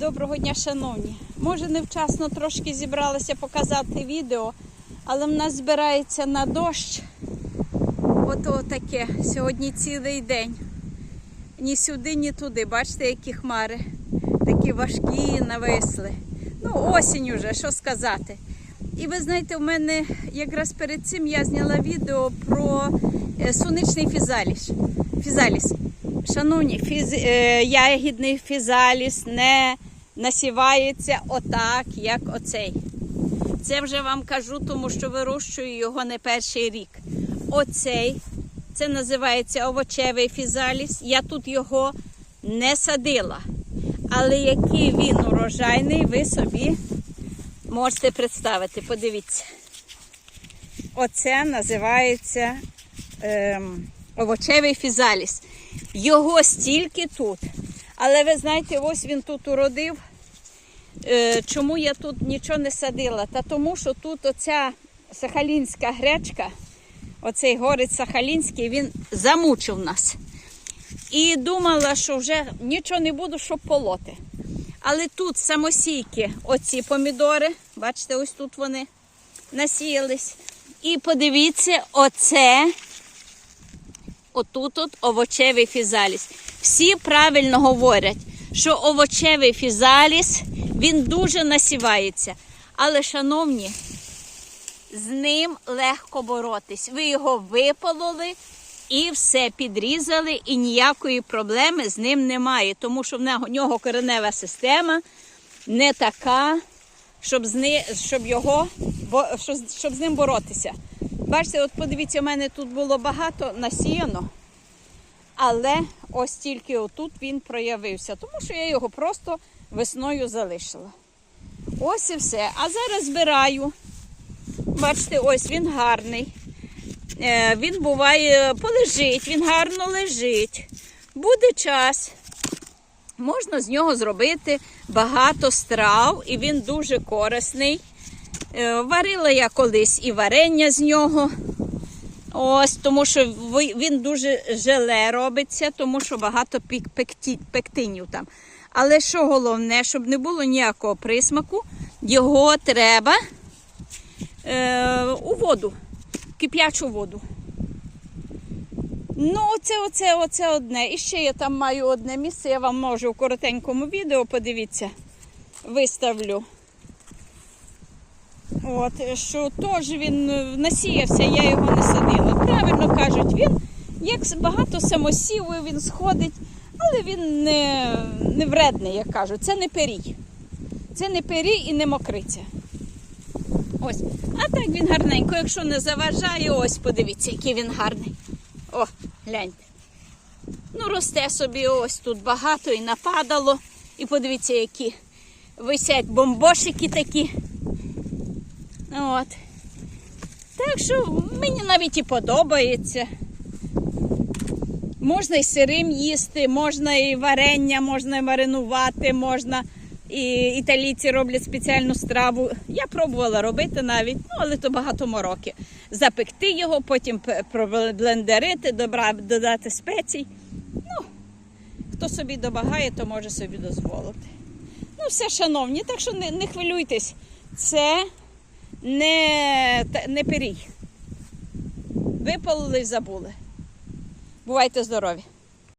Доброго дня, шановні. Може, невчасно трошки зібралася показати відео, але в нас збирається на дощ. Ото таке. Сьогодні цілий день. Ні сюди, ні туди. Бачите, які хмари. Такі важкі, нависли. Ну, осінь уже, що сказати. І ви знаєте, у мене якраз перед цим я зняла відео про е, сонячний фізаліс. фізаліс. Шановні, фіз... е, ягідний фізаліс не насівається отак, як оцей. Це вже вам кажу, тому що вирощую його не перший рік. Оцей, це називається овочевий фізаліс. Я тут його не садила. Але який він урожайний, ви собі можете представити. Подивіться. Оце називається ем, овочевий фізаліс. Його стільки тут. Але ви знаєте, ось він тут уродив. Е, чому я тут нічого не садила? Та тому, що тут оця сахалінська гречка, оцей горець сахалінський, він замучив нас. І думала, що вже нічого не буду, щоб полоти. Але тут самосійки, оці помідори, бачите, ось тут вони насіялись. І подивіться, оце, отут от овочевий фізаліс. Всі правильно говорять, що овочевий фізаліс, він дуже насівається. Але, шановні, з ним легко боротись. Ви його випололи і все підрізали, і ніякої проблеми з ним немає, тому що в нього- коренева система не така, щоб, з ни, щоб, його, щоб з ним боротися. Бачите, от подивіться, у мене тут було багато насіяно, але ось тільки отут він проявився, тому що я його просто весною залишила. Ось і все. А зараз збираю. Бачите, ось він гарний. Е, Він буває, полежить, він гарно лежить. Буде час. Можна з нього зробити багато страв, і він дуже корисний. Е, Варила я колись і варення з нього. Ось, тому що він дуже желе робиться, тому що багато пектинів там. Але що головне, щоб не було ніякого присмаку, його треба е, у воду, кип'ячу воду. Ну, оце, оце, оце одне. І ще я там маю одне місце, я вам можу в коротенькому відео, подивіться, виставлю. От, що теж він е, насіявся, я його не садила. Правильно кажуть, він як багато самосівів, він сходить, але він не, не вредний, як кажуть. Це не перій. Це не перій і не мокриця. Ось. А так він гарненько, якщо не заважає, ось подивіться, який він гарний. О, гляньте. Ну, росте собі ось тут багато і нападало. І подивіться, які висять бомбошики такі. От. Так що мені навіть і подобається. Можна і сирим їсти, можна і варення, можна і маринувати, можна. І італійці роблять спеціальну страву. Я пробувала робити навіть, ну але то багато мороки. Запекти його, потім добра, додати спецій. Ну, хто собі добагає, то може собі дозволити. Ну, все, шановні, так що не, не хвилюйтесь. Це не, не пирій. Випалили і забули. Бувайте здорові!